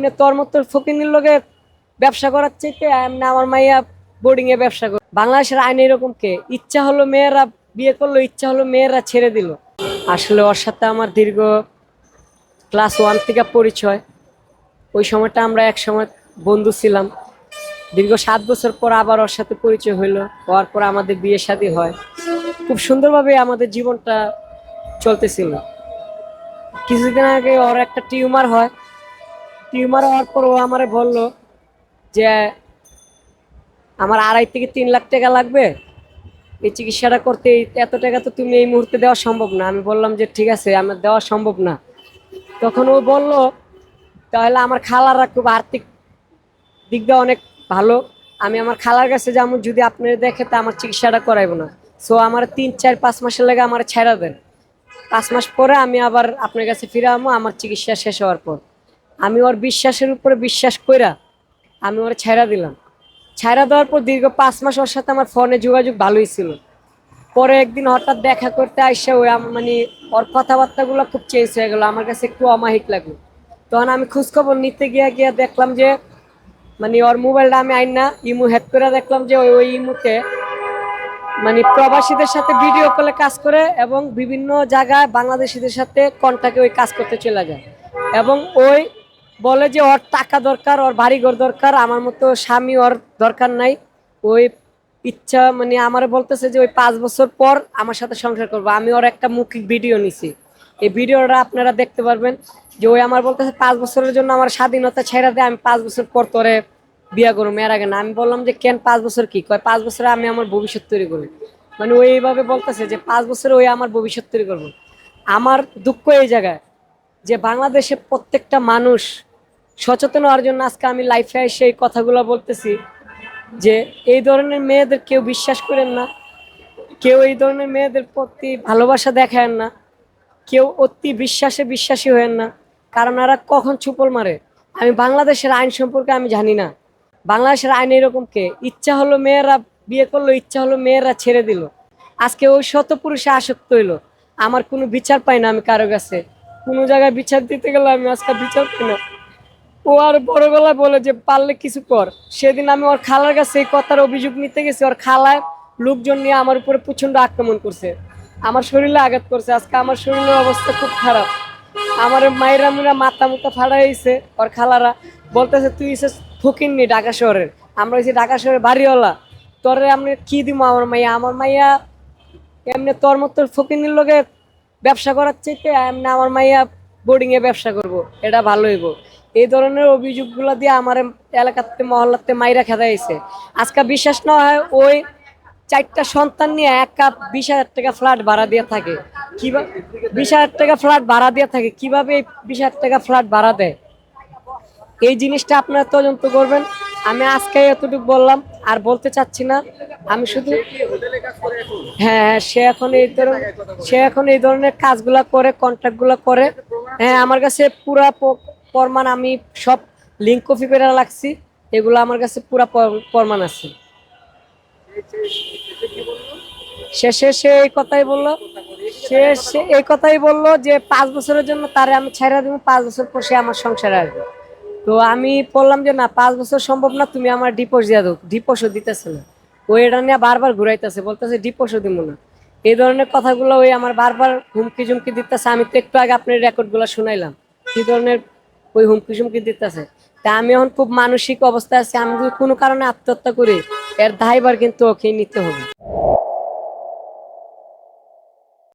এমনি তোর মতো ফকিনের লগে ব্যবসা করার চাইতে এমনি আমার মাইয়া বোর্ডিং এ ব্যবসা করে। বাংলাদেশের আইন এরকম কে? ইচ্ছা হলো মেয়েরা বিয়ে করল, ইচ্ছা হলো মেয়েরা ছেড়ে দিল। আসলে ওর সাথে আমার দীর্ঘ ক্লাস ওয়ান থেকে পরিচয়। ওই সময়টা আমরা এক সময় বন্ধু ছিলাম। দীর্ঘ সাত বছর পর আবার ওর সাথে পরিচয় হইল। হওয়ার পর আমাদের বিয়ে শাদী হয়। খুব সুন্দরভাবে আমাদের জীবনটা চলতেছিল। কিছুদিন আগে ওর একটা টিউমার হয়। টিউমার হওয়ার পর ও আমারে বলল যে, আমার আড়াই থেকে তিন লাখ টাকা লাগবে। এই চিকিৎসাটা করতে এত টাকা তো তুমি এই মুহূর্তে দেওয়া সম্ভব না। আমি বললাম যে, ঠিক আছে, আমার দেওয়া সম্ভব না। তখন ও বলল, তাহলে আমার খালাররা খুব আর্থিক দিক দিয়ে অনেক ভালো। আমি আমার খালার কাছে যেমন যদি আপনারা দেখে তা আমার চিকিৎসাটা করাইবো না। সো আমার তিন, চার, পাঁচ মাসের লেগে আমার ছেড়া দেন। পাঁচ মাস পরে আমি আবার আপনার কাছে ফিরে আমো আমার চিকিৎসা শেষ হওয়ার পর। আমি ওর বিশ্বাসের উপরে বিশ্বাস কইরা আমি ওর ছেড়া দিলাম। ছেড়া দেওয়ার পর দীর্ঘ পাঁচ মাস ওর সাথে আমার ফোনে যোগাযোগ ভালোই ছিল। পরে একদিন হঠাৎ দেখা করতে আসে ওই মানে ওর কথাবার্তাগুলো খুব চেঞ্জ হয়ে গেলো, আমার কাছে একটু অমাহিক লাগল। তখন আমি খোঁজখবর নিতে গিয়ে গিয়ে দেখলাম যে মানে ওর মোবাইলটা আমি আইন না, ইমু হ্যাক করে দেখলাম যে ওই ওই ইমুতে মানে প্রবাসীদের সাথে ভিডিও কলে কাজ করে এবং বিভিন্ন জায়গায় বাংলাদেশিদের সাথে কন্টাক্টে ওই কাজ করতে চলে যায়। এবং ওই বলে যে ওর টাকা দরকার, ওর বাড়িঘর দরকার, আমার মতো স্বামী ওর দরকার নাই। ওই ইচ্ছা মানে আমার বলতেছে যে ওই পাঁচ বছর পর আমার সাথে সংসার করব। আমি ওর একটা মৌখিক ভিডিও নিছি। এই ভিডিওটা আপনারা দেখতে পারবেন যে ওই আমার বলতেছে পাঁচ বছরের জন্য আমার স্বাধীনতা ছেড়ে দেয় আমি পাঁচ বছর পর তোরে বিয়া করব। মেয়ের আগে না, আমি বললাম যে কেন পাঁচ বছর কি? কয়, পাঁচ বছরে আমি আমার ভবিষ্যৎ তৈরি করি মানে ওই এইভাবে বলতেছে যে পাঁচ বছরে ওই আমার ভবিষ্যৎ তৈরি করব। আমার দুঃখ এই জায়গায় যে বাংলাদেশে প্রত্যেকটা মানুষ সচেতন হওয়ার জন্য আজকে আমি লাইফে এসে এই কথাগুলো বলতেছি যে এই ধরনের মেয়েদের কেউ বিশ্বাস করেন না, কেউ এই ধরনের মেয়েদের প্রতি ভালোবাসা দেখায় না, কেউ অতি বিশ্বাসে বিশ্বাসী হয়েন না। কারণ এরা কখন ছুপল মারে? আমি বাংলাদেশের আইন সম্পর্কে আমি জানি না। বাংলাদেশের আইন এরকম কে? ইচ্ছা হলো মেয়েরা বিয়ে করল, ইচ্ছা হলো মেয়েরা ছেড়ে দিল। আজকে ওই শত পুরুষে আসক্ত হইল। আমার কোনো বিচার পাই না আমি কারও কাছে। কোনো জায়গায় বিচার দিতে গেলে আমি আজকে বিচার পাই না। ও আর বড় গলায় বলে যে, পারলে কিছু কর। সেদিন আমি ওর খালার কাছে এই কথার অভিযোগ নিতে গেছি। ওর খালায় লোকজন নিয়ে আমার উপরে প্রচণ্ড আক্রমণ করছে। আমার শরীরে আঘাত করছে। আজকে আমার শরীরের অবস্থা খুব খারাপ। আমার মায়েরা মুরা মাথা মুতা ফাড়াইছে ওর খালারা। বলতেছে, তুই এসে ফকির নি ঢাকা শহরের। আমরা হচ্ছে ঢাকা শহরের বাড়িওয়ালা। তোরে আমি কি দিব আমার মাইয়া? আমার মাইয়া এমনি তোর মতো ফকিনের লগে ব্যবসা করার চাইতে এমনি আমার মাইয়া বোর্ডিংয়ে ব্যবসা করব। এটা ভালো হইব। এই ধরনের অভিযোগগুলো দিয়ে আমার এলাকাতে, মহল্লাতে মাইরা খেদাইছে আজকে বিশ্বাস না হয় ওই চারটা সন্তান নিয়ে এক কাপ বিশ হাজার টাকা ফ্ল্যাট ভাড়া দিয়ে থাকে। কীভাবে বিশ হাজার টাকা ফ্ল্যাট ভাড়া দিয়ে থাকে, কীভাবে এই বিশ হাজার টাকা ফ্ল্যাট ভাড়া দেয়? এই জিনিসটা আপনারা তদন্ত করবেন। আমি আজকে এতটুকু বললাম, আর বলতে চাচ্ছি না। আমি শুধু হ্যাঁ হ্যাঁ সে এখন এই ধরনের সে এখন এই ধরনের কাজগুলা করে কন্ট্রাক্টগুলো করে। হ্যাঁ আমার কাছে পুরা প্রমাণ আমি সব লিঙ্ক কপি করে রাখছি। এগুলো আমার কাছে পুরা প্রমাণ আছে। শেষে সে এই কথাই বলল। সে এই কথাই বলল যে পাঁচ বছরের জন্য তারে আমি ছেড়ে দেবো, পাঁচ বছর পর সে আমার সংসারে আসবে। তো আমি বললাম যে, না, পাঁচ বছর সম্ভব না, তুমি আমার ডিপোজ দিয়ে দাও ডিপোজও দিতেছে না। ও এটা নিয়ে বারবার ঘুরাইতেছে, বলতেছে ডিপোজও দিব না। এই ধরনের কথাগুলো ওই আমার বারবার হুমকি ঝুমকি দিতেছে। আমি তো একটু আগে আপনার রেকর্ডগুলো শুনাইলাম। কি ধরনের ওই হুমকি সুমকি দিতেছে। তা আমি এখন খুব মানসিক অবস্থায় আছি, আমি যদি কোনো কারণে আত্মহত্যা করি, এর দায়ভার কিন্তু ওকে নিতে হবে।